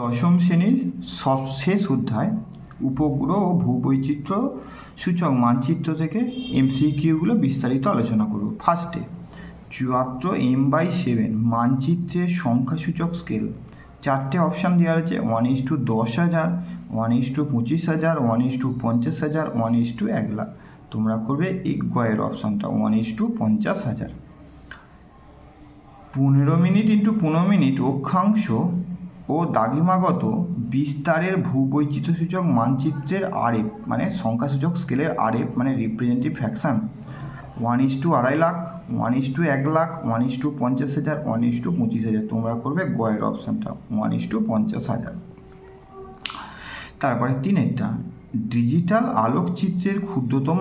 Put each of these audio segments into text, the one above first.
দশম শ্রেণির সব শেষ অধ্যায়, উপগ্রহ ও ভূবৈচিত্র্য সূচক মানচিত্র থেকে এমসিকিউগুলো বিস্তারিত আলোচনা করব। ফার্স্টে চুয়াত্তর এম বাই সেভেন মানচিত্রের সংখ্যাসূচক স্কেল চারটে অপশান দেওয়া রয়েছে ওয়ান ইস টু দশ হাজার ওয়ান ইস টু পঁচিশ হাজার ওয়ান ইস টু পঞ্চাশ হাজার ওয়ান ইস টু এক লাখ। তোমরা করবে এই গয়ের অপশানটা ওয়ান ইস টু পঞ্চাশ হাজার। পনেরো মিনিট ইন্টু পনেরো মিনিট অক্ষাংশ ও দাগিমাগত বিস্তারের ভূবৈচিত্র্যসূচক মানচিত্রের আরএফ মানে সংখ্যাসূচক স্কেলের আরএফ মানে representative fraction one is two আড়াই লাখ ওয়ান ইস টু এক লাখ ওয়ান ইস টু পঞ্চাশ হাজার ওয়ান ইস টু পঁচিশ হাজার। তোমরা করবে গয়ের অপশানটা ওয়ান ইস টু পঞ্চাশ হাজার। তারপরে তিনেরটা ডিজিটাল আলোকচিত্রের ক্ষুদ্রতম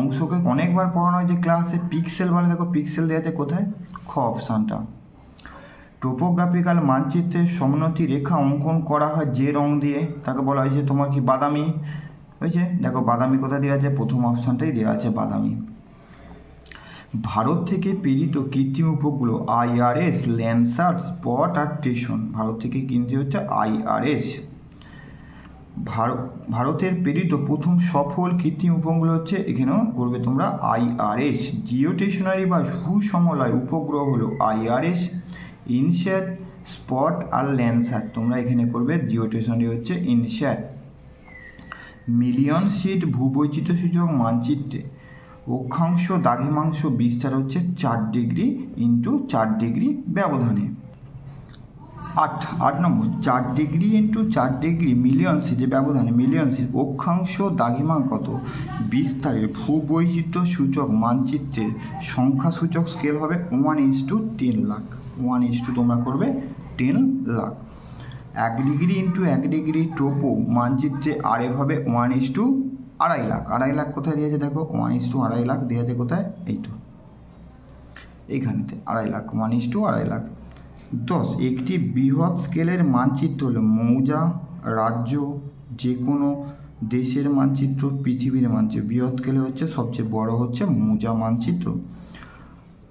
অংশকে অনেকবার পড়ানো হয় যে ক্লাসে পিক্সেল বলে দেখো পিক্সেল দেওয়া আছে কোথায়? খ অপশানটা। টোপোগ্রাফিক্যাল মানচিত্রের সমোন্নতি রেখা অঙ্কন করা হয় যে রং দিয়ে, তাকে বলা হয় যে তোমার কি বাদামি? হয়েছে দেখো বাদামি কোথায় দেওয়া আছে? প্রথম অপশানটাই দেওয়া আছে বাদামি। ভারত থেকে প্রেরিত কৃত্রিম উপগ্রহ আইআরএস, ল্যান্সার, স্পট আর স্টেশন। ভারত থেকে কিনতে হচ্ছে? আইআরএস। ভারত ভারতের প্রেরিত প্রথম সফল কৃত্রিম উপগ্রহ হচ্ছে, এখানেও করবে তোমরা আইআরএস। জিও স্টেশনারি বা সুসমলয় উপগ্রহ হলো আইআরএস। ইনস্যাট স্পট আর ল্যান্সার তোমরা এখানে করবে জিও স্টেশনারি হচ্ছে ইনস্যাট মিলিয়ন সিট ভূবৈচিত্র্য সূচক মানচিত্রে। অক্ষাংশ, দ্রাঘিমাংশ বিস্তার হচ্ছে চার ডিগ্রি ইন্টু চার ডিগ্রি ব্যবধানে। আট আট নম্বর, চার ডিগ্রি ইন্টু চার ডিগ্রি মিলিয়নসে যে ব্যবধানে। মিলিয়ন সিট, অক্ষাংশ কত? বিস্তারের ভূবৈচিত্র্য সূচক মানচিত্রের সংখ্যা সূচক স্কেল হবে one is two ten lakh. One is two তোমরা করবে টেন লাখ। এক ডিগ্রি ইন্টু এক ডিগ্রি টোপো মানচিত্রে আরেক হবে ওয়ান ইস টু আড়াই লাখ। আড়াই লাখ কোথায় দিয়েছে দেখো? ওয়ান ইস টু আড়াই লাখ দিয়েছে কোথায়? এই তো এইখানেতে আড়াই লাখ। ওয়ান ইস টু আড়াই লাখ। দশ, একটি বৃহৎ স্কেলের মানচিত্র হলো মৌজা, রাজ্য যে কোনো দেশের মানচিত্র, পৃথিবীর মানচিত্র। বৃহৎ স্কেলে হচ্ছে, সবচেয়ে বড় হচ্ছে মৌজা মানচিত্র।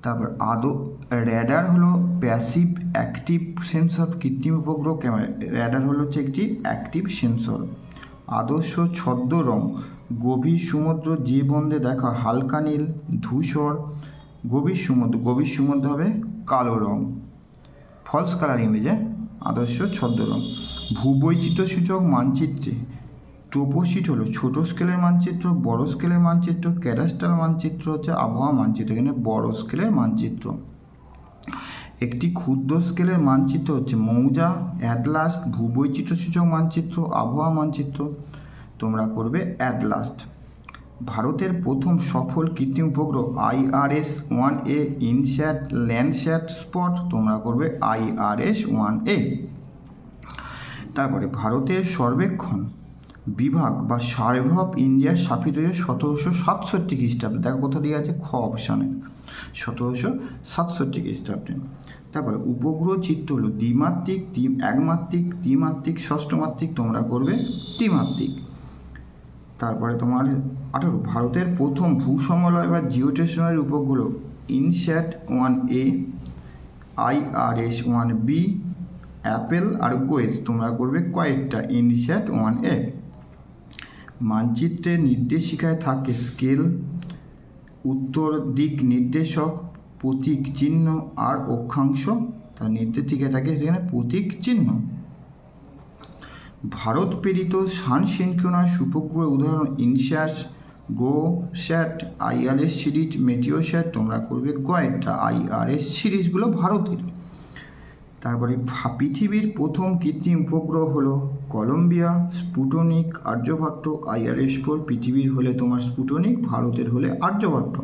তারপর আদো র্যাডার হলো প্যাসিভ অ্যাক্টিভ সেন্সর? কৃত্রিম উপগ্রহ ক্যামেরা র্যাডার হলো হচ্ছে একটি অ্যাক্টিভ সেন্সর। আদর্শ ছদ্ম রং। গভীর সমুদ্র যে বন্দে দেখা, হালকা নীল, ধূসর। গভীর সমুদ্র গভীর সমুদ্র হবে কালো রং। ফলস কালার ইমেজে আদর্শ ছদ্ম রং। ভূবৈচিত্র্য সূচক মানচিত্রে। টোপোশিট হলো ছোট স্কেলের মানচিত্র, বড় স্কেলের মানচিত্র ক্যাডাস্ট্রাল মানচিত্র হচ্ছে আবহাওয়া মানচিত্র, এখানে বড় স্কেলের মানচিত্র। একটি ক্ষুদ্র স্কেলের মানচিত্র হচ্ছে মৌজা অ্যাডলাস্ট ভূবৈচিত্র্য সূচক মানচিত্র, আবহাওয়া মানচিত্র। তোমরা করবে অ্যাডলাস্ট ভারতের প্রথম সফল কৃত্রিম উপগ্রহ IRS one A INSAT Landsat SPOT, তোমরা করবে আইআরএস ওয়ান এ তারপরে ভারতের সর্বেক্ষণ। বিভাগ বা সার্ভে অফ ইন্ডিয়া স্থাপিত হয়েছে সতেরোশো সাতষট্টি খ্রিস্টাব্দে। দেখো কোথা দিয়ে আছে? খ অপশানে। সতেরোশো সাতষট্টি খ্রিস্টাব্দে। তারপরে উপগ্রহ চিত্র হলো দ্বিমাত্রিক একমাত্রিক, ত্রিমাত্রিক, ষষ্ঠমাত্রিক, তোমরা করবে ত্রিমাত্রিক। তারপরে তোমার আঠারো, ভারতের প্রথম ভূসমলয় বা জিওস্টেশনারি উপগ্রহ INSAT one A, IRS one B, APPLE আর কোয়েস। তোমরা করবে কয়েকটা ইনস্যাট ওয়ান এ। মানচিত্রের নির্দেশিকায় থাকে স্কেল, উত্তর দিক নির্দেশক, প্রতীক চিহ্ন আর অক্ষাংশ। তার নির্দেশিকায় থাকে সেখানে প্রতীক চিহ্ন। ভারত প্রেরিত সান সিনক্রোনাস উপগ্রহ উদাহরণ INSAT GOSAT IRS series, METEOSAT তোমরা করবে কয়েকটা আইআরএস সিরিজগুলো ভারতের তারপরে পৃথিবীর প্রথম কৃত্রিম উপগ্রহ হলো Columbia, Sputnik, Aryabhata, IRS four, পৃথিবীর হলে তোমার স্পুটনিক, ভারতের হলে আর্যভট্ট।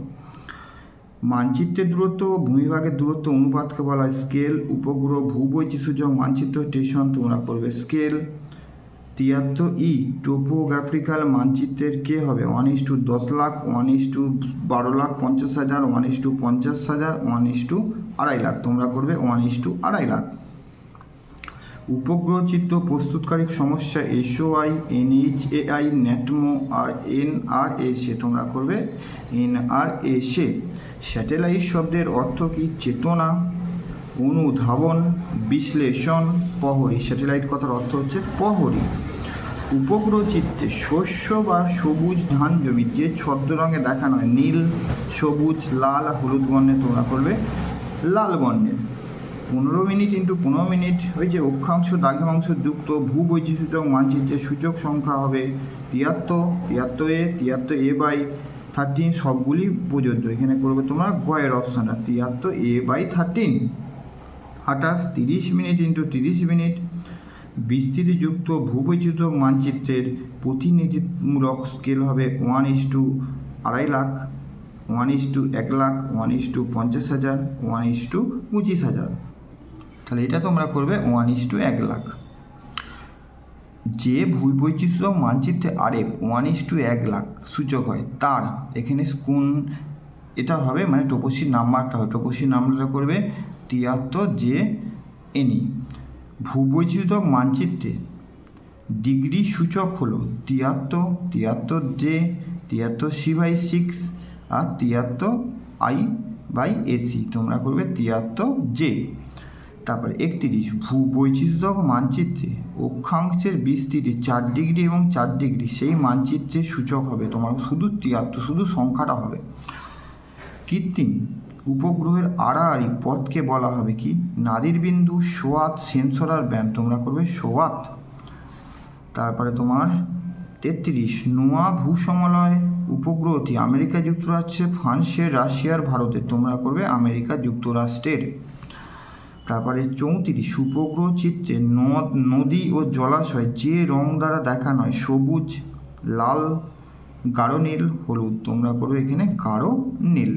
মানচিত্রের দূরত্ব, ভূমিভাগের দূরত্ব অনুপাতকে বলা হয় স্কেল, উপগ্রহ ভূবৈচিত্র্যসূচক মানচিত্র স্টেশন, তোমরা করবে স্কেল। তিয়াত্তর ই, টোপোগ্রাফিক্যাল মানচিত্রের কে হবে? ওয়ান ইস টু দশ লাখ ওয়ান ইস টু বারো লাখ, পঞ্চাশ হাজার ওয়ান ইস টু পঞ্চাশ হাজার ওয়ান ইস টু আড়াই লাখ। তোমরা করবে ওয়ান ইস টু আড়াই লাখ। উপগ্রহ চিত্র প্রস্তুতকারী সমস্যা এসওআই, এনএইচএআই নেটমো আর এনআরএসএ তোমরা করবে। এনআরএসএ স্যাটেলাইট শব্দের অর্থ কি? চেতনা, অনুধাবন, বিশ্লেষণ, প্রহরী। স্যাটেলাইট কথার অর্থ হচ্ছে প্রহরী। উপগ্রহ চিত্রে শস্য বা সবুজ ধান জমি, যে ছদ্ম রঙে দেখানো হয়, নীল, সবুজ, লাল, হলুদ বর্ণে তোমরা করবে। লাল বর্ণের পনেরো মিনিট ইন্টু পনেরো মিনিট ওই যে অক্ষাংশ দ্রাঘিমাংশ যুক্ত ভূবৈচিত্র্যসূচক মানচিত্রের সূচক সংখ্যা হবে তিয়াত্তর। তিয়াত্তর এ তিয়াত্তর এ বাই থার্টিন সবগুলি প্রযোজ্য। এখানে করবে তোমরা গয়ের অপশানটা। তিয়াত্তর এ বাই থার্টিন আঠাশ, তিরিশ মিনিট ইন্টু তিরিশ মিনিট। বিস্তৃতিযুক্ত ভূবৈচিত্র্য মানচিত্রের প্রতিনিধিমূলক স্কেল হবে ওয়ান ইস টু আড়াই লাখ ওয়ান ইস টু এক লাখ ওয়ান ইস টু পঞ্চাশ হাজার ওয়ান ইস টু পঁচিশ হাজার। তাহলে এটা তোমরা করবে ওয়ান ইস টু এক লাখ। যে ভূবৈচিত্র্য মানচিত্রে আরেফ ওয়ান ইস টু এক লাখ সূচক হয়, তার এখানে কোন এটা হবে মানে টপসির নাম্বারটা হবে। টপসির নাম্বারটা করবে তিয়াত্তর জে এনি ভূবৈচিত্র্য মানচিত্রে ডিগ্রি সূচক হলো তিয়াত্তর তিয়াত্তর জে তিয়াত্তর সি বাই সিক্স আর তিয়াত্তর আই বাই এসি তোমরা করবে তিয়াত্তর জে তারপরে একত্রিশ ভূবৈচিত্র্য মানচিত্রে অক্ষাংশের বিস্তৃতি চার ডিগ্রি এবং চার ডিগ্রি, সেই মানচিত্রের সূচক হবে তোমার শুধু তিয়াত্তর, শুধু সংখ্যাটা হবে। কৃত্রিম উপগ্রহের আড়াআড়ি পথকে বলা হবে কি? নাদির বিন্দু, সোয়াত সেন্সরার ব্যান্ড, তোমরা করবে সোয়াত। তারপরে তোমার তেত্রিশ, নোয়া ভূসমলয় উপগ্রহটি আমেরিকা যুক্তরাষ্ট্রে ফ্রান্সের রাশিয়ার ভারতে, তোমরা করবে আমেরিকা যুক্তরাষ্ট্রের। তারপরে চৌত্রিশ উপগ্রহ চিত্রে নদ, নদী ও জলাশয় যে রং দ্বারা দেখা নয়, সবুজ, লাল, গাঢ় নীল, হলুদ। তোমরা করবে এখানে গাঢ় নীল।